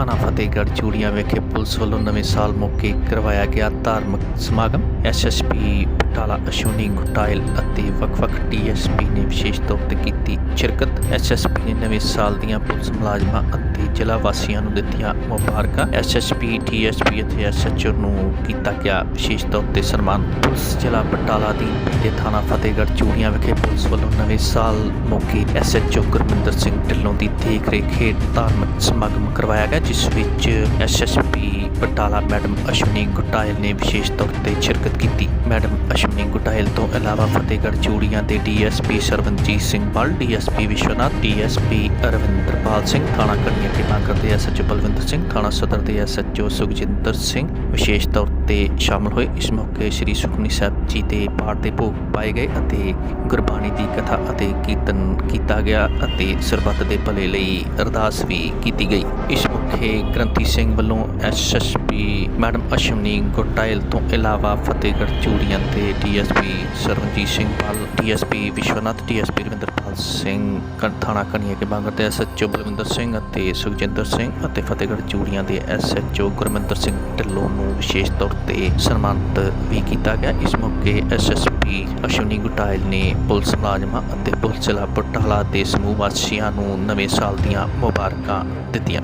ਥਾਣਾ ਫਤਿਹਗੜ੍ਹ ਚੂੜੀਆਂ ਵਿਖੇ ਪੁਲਿਸ ਵੱਲੋਂ ਨਵੇਂ ਸਾਲ ਮੌਕੇ ਕਰਵਾਇਆ ਗਿਆ ਧਾਰਮਿਕ ਸਮਾਗਮ। ਐਸਐਸਪੀ ਬਟਾਲਾ ਅਸ਼ਵਨੀ ਗੁਟਾਇਲ ਅਤੇ ਵੱਖ-ਵੱਖ ਡੀਐਸਪੀ ਨੇ ਵਿਸ਼ੇਸ਼ ਤੌਰ ਤੇ ਕੀਤੀ ਸ਼ਿਰਕਤ। ਐਸਐਸਪੀ ਨੇ ਨਵੇਂ ਸਾਲ ਦੀਆਂ ਪੁਲਿਸ ਮੁਲਾਜ਼ਮਾਂ ਅਤੇ ਜ਼ਿਲ੍ਹਾ ਵਾਸੀਆਂ ਨੂੰ ਦਿੱਤੀਆਂ ਮੁਬਾਰਕਾਂ। ਐਸਐਸਪੀ ਡੀਐਸਪੀ ਅਤੇ ਐਸਐਚਓ ਨੂੰ ਕੀਤਾ ਗਿਆ ਵਿਸ਼ੇਸ਼ ਤੌਰ ਤੇ ਸਨਮਾਨ। ਪੁਲਿਸ ਜ਼ਿਲ੍ਹਾ ਬਟਾਲਾ ਦੀ ਤੇ ਥਾਣਾ ਫਤਿਹਗੜ੍ਹ ਚੂੜੀਆਂ ਵਿਖੇ ਪੁਲਿਸ ਵੱਲੋਂ ਨਵੇਂ ਸਾਲ ਮੌਕੇ ਐਸਐਚਓ ਗੁਰਮਿੰਦਰ ਸਿੰਘ ਢਿੱਲੋਂ ਦੀ ਦੇਖ ਰੇਖ ਹੇਠ ਧਾਰਮਿਕ ਸਮਾਗਮ ਕਰਵਾਇਆ ਗਿਆ, ਜਿਸ ਵਿੱਚ ਐਸਐਸਪੀ ਬਟਾਲਾ ਮੈਡਮ ਅਸ਼ਵਨੀ ਗੁਟਾਇਲ ਨੇ ਵਿਸ਼ੇਸ਼ ਤੌਰ ਤੇ ਸ਼ਿਰਕਤ ਕੀਤੀ। ਮੈਡਮ ਅਸ਼ਵਨੀ ਗੁਟਾਇਲ ਤੋਂ ਇਲਾਵਾ ਫਤਿਹਗੜ੍ਹ ਚੂੜੀਆਂ ਦੇ DSP Sarwanjit Singh Bal, DSP Vishwanath, DSP Arvinderpal Singh, ਥਾਣਾ ਕੜੀਆਂ ਕੇ ਬਾਂਗਰ ਦੇ ਐਸਐਚਓ ਬਲਵਿੰਦਰ ਸਿੰਘ, ਥਾਣਾ ਸਦਰ ਦੇ ਐਸਐਚਓ ਸੁਖਜਿੰਦਰ ਸਿੰਘ ਵਿਸ਼ੇਸ਼ ਤੌਰ ਤੇ ਸ਼ਾਮਲ ਹੋਏ। ਇਸ ਮੌਕੇ ਸ੍ਰੀ ਸੁਖਮਨੀ ਸਾਹਿਬ ਜੀ ਦੇ ਪਾਠ ਦੇ ਭੋਗ ਪਾਏ ਗਏ ਅਤੇ ਗੁਰਬਾਣੀ ਦੀ ਕਥਾ ਅਤੇ ਕੀਰਤਨ ਕੀਤਾ ਗਿਆ ਅਤੇ ਸਰਬੱਤ ਦੇ ਭਲੇ ਲਈ ਅਰਦਾਸ ਵੀ ਕੀਤੀ ਗਈ। ਇਸ ਮੌਕੇ ਗ੍ਰੰਥੀ ਸਿੰਘ ਵੱਲੋਂ ਐਸਐਸਪੀ ਮੈਡਮ ਅਸ਼ਵਨੀ ਗੋਟਾਇਲ ਤੋਂ ਇਲਾਵਾ ਫਤਿਹਗੜ੍ਹ ਚੂੜੀਆਂ ਦੇ DSP Sarwanjit Singh Pal, DSP Vishwanath, DSP Ravinderpal Singh ਕ- ਥਾਣਾ ਕਣੀਆ ਕੇ ਬਾਂਗਰ ਦੇ ਐਸਐਚਓ ਬਲਵਿੰਦਰ ਸਿੰਘ ਅਤੇ ਸੁਖਜਿੰਦਰ ਸਿੰਘ ਅਤੇ ਫਤਿਹਗੜ੍ਹ ਚੂੜੀਆਂ ਦੇ ਐਸਐਚਓ ਗੁਰਮਿੰਦਰ ਸਿੰਘ ਢਿੱਲੋਂ ਨੂੰ ਵਿਸ਼ੇਸ਼ ਤੌਰ ਤੇ ਸਨਮਾਨਿਤ ਵੀ ਕੀਤਾ ਗਿਆ। ਇਸ ਮੌਕੇ ਐਸਐਸਪੀ ਅਸ਼ਵਨੀ ਗੁਟਾਇਲ ਨੇ ਪੁਲਿਸ ਮੁਲਾਜ਼ਮਾਂ ਅਤੇ ਪੁਲਿਸ ਜ਼ਿਲ੍ਹਾ ਬਟਾਲਾ ਦੇ ਸਮੂਹ ਵਾਸੀਆਂ ਨੂੰ ਨਵੇਂ ਸਾਲ ਦੀਆਂ ਮੁਬਾਰਕਾਂ ਦਿੱਤੀਆਂ।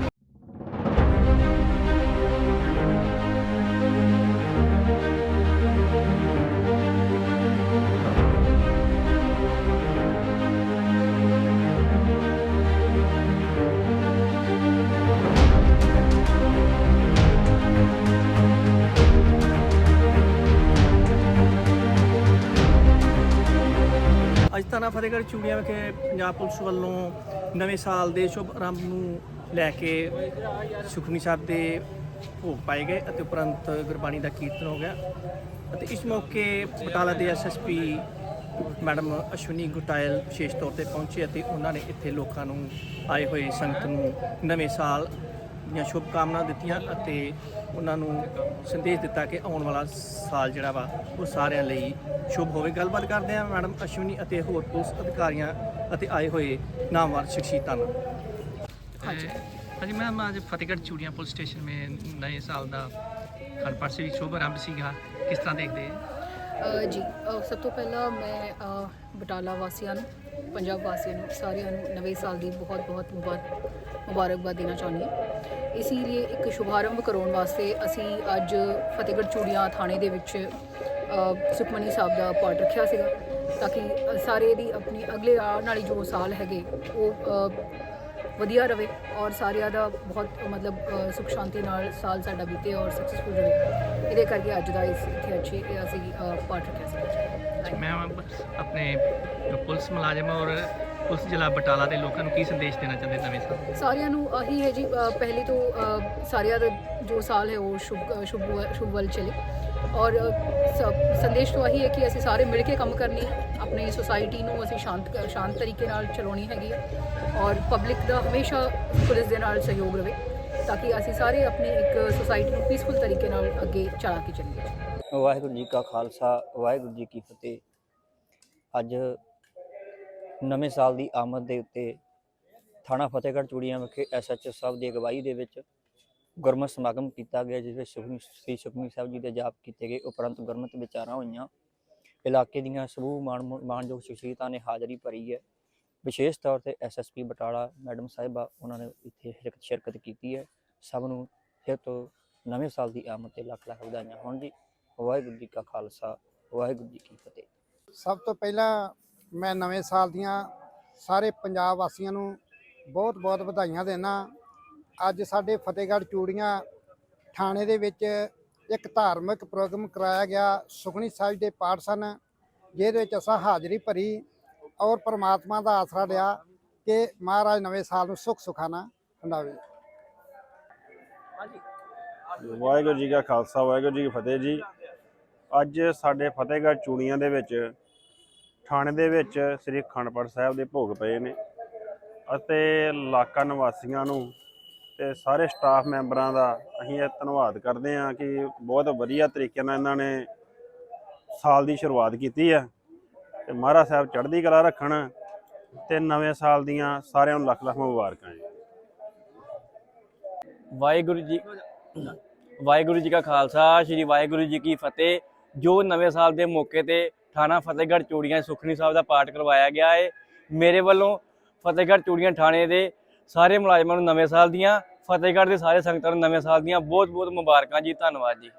ਥਾਣਾ ਫਤਿਹਗੜ੍ਹ ਚੂੜੀਆਂ ਵਿਖੇ ਪੰਜਾਬ ਪੁਲਿਸ ਵੱਲੋਂ ਨਵੇਂ ਸਾਲ ਦੇ ਸ਼ੁਭ ਆਰੰਭ ਨੂੰ ਲੈ ਕੇ ਸੁਖਮਨੀ ਸਾਹਿਬ ਦੇ ਭੋਗ ਪਾਏ ਗਏ ਅਤੇ ਉਪਰੰਤ ਗੁਰਬਾਣੀ ਦਾ ਕੀਰਤਨ ਹੋ ਗਿਆ ਅਤੇ ਇਸ ਮੌਕੇ ਬਟਾਲਾ ਦੇ ਐਸਐਸਪੀ ਮੈਡਮ ਅਸ਼ਵਨੀ ਗੁਟਾਇਲ ਵਿਸ਼ੇਸ਼ ਤੌਰ ਤੇ ਪਹੁੰਚੇ ਅਤੇ ਉਹਨਾਂ ਨੇ ਇੱਥੇ ਲੋਕਾਂ ਨੂੰ ਆਏ ਹੋਏ ਸੰਗਤ ਨੂੰ ਨਵੇਂ ਸਾਲ ਦੀਆਂ ਸ਼ੁਭ ਕਾਮਨਾਵਾਂ ਦਿੱਤੀਆਂ ਅਤੇ ਉਹਨਾਂ ਨੂੰ ਸੰਦੇਸ਼ ਦਿੱਤਾ ਕਿ ਆਉਣ ਵਾਲਾ ਸਾਲ ਜਿਹੜਾ ਵਾ ਉਹ ਸਾਰਿਆਂ ਲਈ ਸ਼ੁਭ ਹੋਵੇ। ਗੱਲਬਾਤ ਕਰਦੇ ਹਾਂ ਮੈਡਮ ਅਸ਼ਵਨੀ ਅਤੇ ਹੋਰ ਪੁਲਿਸ ਅਧਿਕਾਰੀਆਂ ਅਤੇ ਆਏ ਹੋਏ ਨਾਮਵਰ ਸ਼ਖਸੀਅਤਾਂ ਨੂੰ ਹਾਂਜੀ। ਹਾਂਜੀ ਮੈਮ ਅੱਜ ਫਤਿਹਗੜ੍ਹ ਚੂੜੀਆਂ ਪੁਲਿਸ ਸਟੇਸ਼ਨ ਮੇ ਨਵੇਂ ਸਾਲ ਦਾ ਅਨਪਰਸੀ ਸ਼ੁਭ ਆਰੰਭ ਸੀਗਾ। ਕਿਸ ਤਰ੍ਹਾਂ ਦੇਖਦੇ ਜੀ ਸਭ ਤੋਂ ਪਹਿਲਾਂ ਮੈਂ ਬਟਾਲਾ ਵਾਸੀਆਂ ਨੂੰ ਪੰਜਾਬ ਵਾਸੀਆਂ ਨੂੰ ਸਾਰਿਆਂ ਨੂੰ ਨਵੇਂ ਸਾਲ ਦੀ ਬਹੁਤ ਬਹੁਤ ਮੁਬਾਰਕ ਮੁਬਾਰਕਬਾਦ ਦੇਣਾ ਚਾਹੁੰਦੀ ਹਾਂ। ਇਸੇ ਲਈ ਇੱਕ ਸ਼ੁਭਾਰੰਭ ਕਰਾਉਣ ਵਾਸਤੇ ਅਸੀਂ ਅੱਜ ਫਤਿਹਗੜ੍ਹ ਚੂੜੀਆਂ ਥਾਣੇ ਦੇ ਵਿੱਚ ਸੁਖਮਨੀ ਸਾਹਿਬ ਦਾ ਪਾਠ ਰੱਖਿਆ ਸੀਗਾ ਤਾਂ ਕਿ ਸਾਰੇ ਦੀ ਆਪਣੀ ਅਗਲੇ ਆਉਣ ਵਾਲੀ ਜੋ ਸਾਲ ਹੈਗੇ, ਉਹ ਵਧੀਆ ਰਵੇ ਔਰ ਸਾਰਿਆਂ ਦਾ ਬਹੁਤ, ਮਤਲਬ ਸੁਖ ਸ਼ਾਂਤੀ ਨਾਲ ਸਾਲ ਸਾਡਾ ਬੀਤੇ ਔਰ ਸਕਸੈਸਫੁਲ ਰਹੇ। ਇਹਦੇ ਕਰਕੇ ਅੱਜ ਦਾ ਇਸ ਇੱਥੇ ਅੱਛੀ ਅਸੀਂ ਪਾਠ ਰੱਖਿਆ ਸੀ ਮੈਂ ਆਪਣੇ ਪੁਲਿਸ ਮੁਲਾਜ਼ਮ ਔਰ ਪੁਲਿਸ ਜ਼ਿਲ੍ਹਾ ਬਟਾਲਾ ਦੇ ਲੋਕਾਂ ਨੂੰ ਕੀ ਸੰਦੇਸ਼ ਦੇਣਾ ਚਾਹੁੰਦੇ ਨਵੇਂ ਸਾਲ? ਸਾਰਿਆਂ ਨੂੰ ਆਹੀ ਹੈ ਜੀ ਅ, ਪਹਿਲੇ ਤੋਂ ਅ, ਸਾਰਿਆਂ ਦਾ ਜੋ ਸਾਲ ਹੈ ਉਹ ਸ਼ੁਭ ਅ, ਸ਼ੁਭ ਵ- ਸ਼ੁਭ ਵੱਲ ਚਲੇ। ਔਰ ਅ, ਸ- ਸੰਦੇਸ਼ ਤੋਂ ਆਹੀ ਹੈ ਕਿ ਅਸੀਂ ਸਾਰੇ ਮਿਲ ਕੇ ਕੰਮ ਕਰਨੀ ਹੈ। ਆਪਣੀ ਸੁਸਾਇਟੀ ਨੂੰ ਅਸੀਂ ਸ਼ਾਂਤ ਕ- ਸ਼ਾਂਤ ਤਰੀਕੇ ਨਾਲ ਚਲਾਉਣੀ ਹੈਗੀ ਹੈ। ਔਰ ਪਬਲਿਕ ਦਾ ਹਮੇਸ਼ਾ ਪੁਲਿਸ ਦੇ ਨਾਲ ਸਹਿਯੋਗ ਰਵੇ ਤਾਂ ਕਿ ਅਸੀਂ ਸਾਰੇ ਆਪਣੀ ਇੱਕ ਸੁਸਾਇਟੀ ਨੂੰ ਪੀਸਫੁਲ ਤਰੀਕੇ ਨਾਲ ਅੱਗੇ ਚਲਾ ਕੇ ਚੱਲੀਏ। ਵਾਹਿਗੁਰੂ ਜੀ ਕਾ ਖਾਲਸਾ ਵਾਹਿਗੁਰੂ ਜੀ ਕੀ ਫਤਿਹ। ਅੱਜ ਨਵੇਂ ਸਾਲ ਦੀ ਆਮਦ ਦੇ ਉੱਤੇ ਥਾਣਾ ਫਤਿਹਗੜ੍ਹ ਚੂੜੀਆਂ ਵਿਖੇ ਐਸਐਚਓ ਸਾਹਿਬ ਦੀ ਅਗਵਾਈ ਦੇ ਵਿੱਚ ਗੁਰਮਤਿ ਸਮਾਗਮ ਕੀਤਾ ਗਿਆ, ਜਿਸ ਵਿੱਚ ਸੁਖਮਨੀ ਸ੍ਰੀ ਸੁਖਮਨੀ ਸਾਹਿਬ ਜੀ ਦੇ ਜਾਪ ਕੀਤੇ ਗਏ। ਉਪਰੰਤ ਗੁਰਮਤਿ ਵਿਚਾਰਾਂ ਹੋਈਆਂ। ਇਲਾਕੇ ਦੀਆਂ ਸਮੂਹ ਮਾਣ ਮਾਣਯੋਗ ਸ਼ਖਸੀਅਤਾਂ ਨੇ ਹਾਜ਼ਰੀ ਭਰੀ ਹੈ। ਵਿਸ਼ੇਸ਼ ਤੌਰ ਤੇ ਐਸਐਸਪੀ ਬਟਾਲਾ ਮੈਡਮ ਸਾਹਿਬਾ ਉਹਨਾਂ ਨੇ ਇੱਥੇ ਸ਼ਿਰਕਤ ਸ਼ਿਰਕਤ ਕੀਤੀ ਹੈ। ਸਭ ਨੂੰ ਫਿਰ ਤੋਂ ਨਵੇਂ ਸਾਲ ਦੀ ਆਮਦ ਤੇ ਲੱਖ ਲੱਖ ਵਧਾਈਆਂ ਹੋਣ ਜੀ ਵਾਹਿਗੁਰੂ ਜੀ ਕਾ ਖਾਲਸਾ, ਵਾਹਿਗੁਰੂ ਜੀ ਕੀ ਫਤਿਹ। ਸਭ ਤੋਂ ਪਹਿਲਾਂ ਮੈਂ ਨਵੇਂ ਸਾਲ ਦੀਆਂ ਸਾਰੇ ਪੰਜਾਬ ਵਾਸੀਆਂ ਨੂੰ ਬਹੁਤ-ਬਹੁਤ ਵਧਾਈਆਂ ਦੇਣਾ ਅੱਜ ਸਾਡੇ ਫਤਿਹਗੜ੍ਹ ਚੂੜੀਆਂ ਥਾਣੇ ਦੇ ਵਿੱਚ ਇੱਕ ਧਾਰਮਿਕ ਪ੍ਰੋਗਰਾਮ ਕਰਾਇਆ ਗਿਆ ਸੁਖਣੀ ਸਾਹਿਬ ਦੇ ਪਾਠ ਸਨ ਜਿਹਦੇ ਵਿੱਚ ਅਸਾਂ ਹਾਜ਼ਰੀ ਭਰੀ ਔਰ ਪ੍ਰਮਾਤਮਾ ਦਾ ਆਸਰਾ ਲਿਆ ਕਿ ਮਹਾਰਾਜ ਨਵੇਂ ਸਾਲ ਨੂੰ ਸੁਖ ਸੁਖਾਨਾ ਹੰਡਾਵੇ ਵਾਹਿਗੁਰੂ ਜੀ ਕਾ ਖਾਲਸਾ ਵਾਹਿਗੁਰੂ ਜੀ ਕੀ ਫਤਿਹ ਜੀ। ਅੱਜ ਸਾਡੇ ਫਤਿਹਗੜ੍ਹ ਚੂੜੀਆਂ ਦੇ ਵਿੱਚ ਥਾਣੇ ਦੇ ਵਿੱਚ ਸ੍ਰੀ ਅਖੰਡ ਪਾਠ ਸਾਹਿਬ ਦੇ ਭੋਗ ਪਏ ਨੇ ਅਤੇ ਇਲਾਕਾ ਨਿਵਾਸੀਆਂ ਨੂੰ ਤੇ ਸਾਰੇ ਸਟਾਫ ਮੈਂਬਰਾਂ ਦਾ ਅਸੀਂ ਇਹ ਧੰਨਵਾਦ ਕਰਦੇ ਹਾਂ ਕਿ ਬਹੁਤ ਵਧੀਆ ਤਰੀਕੇ ਨਾਲ ਇਹਨਾਂ ਨੇ ਸਾਲ ਦੀ ਸ਼ੁਰੂਆਤ ਕੀਤੀ ਹੈ ਤੇ ਮਹਾਰਾਜ ਸਾਹਿਬ ਚੜ੍ਹਦੀ ਕਲਾ ਰੱਖਣ ਤੇ ਨਵੇਂ ਸਾਲ ਦੀਆਂ ਸਾਰਿਆਂ ਨੂੰ ਲੱਖ ਲੱਖ ਮੁਬਾਰਕਾਂ ਜੀ। ਵਾਹਿਗੁਰੂ ਜੀ ਵਾਹਿਗੁਰੂ ਜੀ ਕਾ ਖਾਲਸਾ, ਸ੍ਰੀ ਵਾਹਿਗੁਰੂ ਜੀ ਕੀ ਫਤਿਹ। ਜੋ ਨਵੇਂ ਸਾਲ ਦੇ ਮੌਕੇ ਤੇ ਥਾਣਾ ਫਤਿਹਗੜ੍ਹ ਚੂੜੀਆਂ ਸੁਖਨੀ ਸਾਹਿਬ ਦਾ ਪਾਠ ਕਰਵਾਇਆ ਗਿਆ ਹੈ ਮੇਰੇ ਵੱਲੋਂ ਫਤਿਹਗੜ੍ਹ ਚੂੜੀਆਂ ਥਾਣੇ ਦੇ ਸਾਰੇ ਮੁਲਾਜ਼ਮਾਂ ਨੂੰ ਨਵੇਂ ਸਾਲ ਦੀਆਂ, ਫਤਿਹਗੜ੍ਹ ਦੇ ਸਾਰੇ ਸੰਗਤਾਂ ਨੂੰ ਨਵੇਂ ਸਾਲ ਦੀਆਂ ਬਹੁਤ ਬਹੁਤ ਮੁਬਾਰਕਾਂ ਜੀ, ਧੰਨਵਾਦ ਜੀ।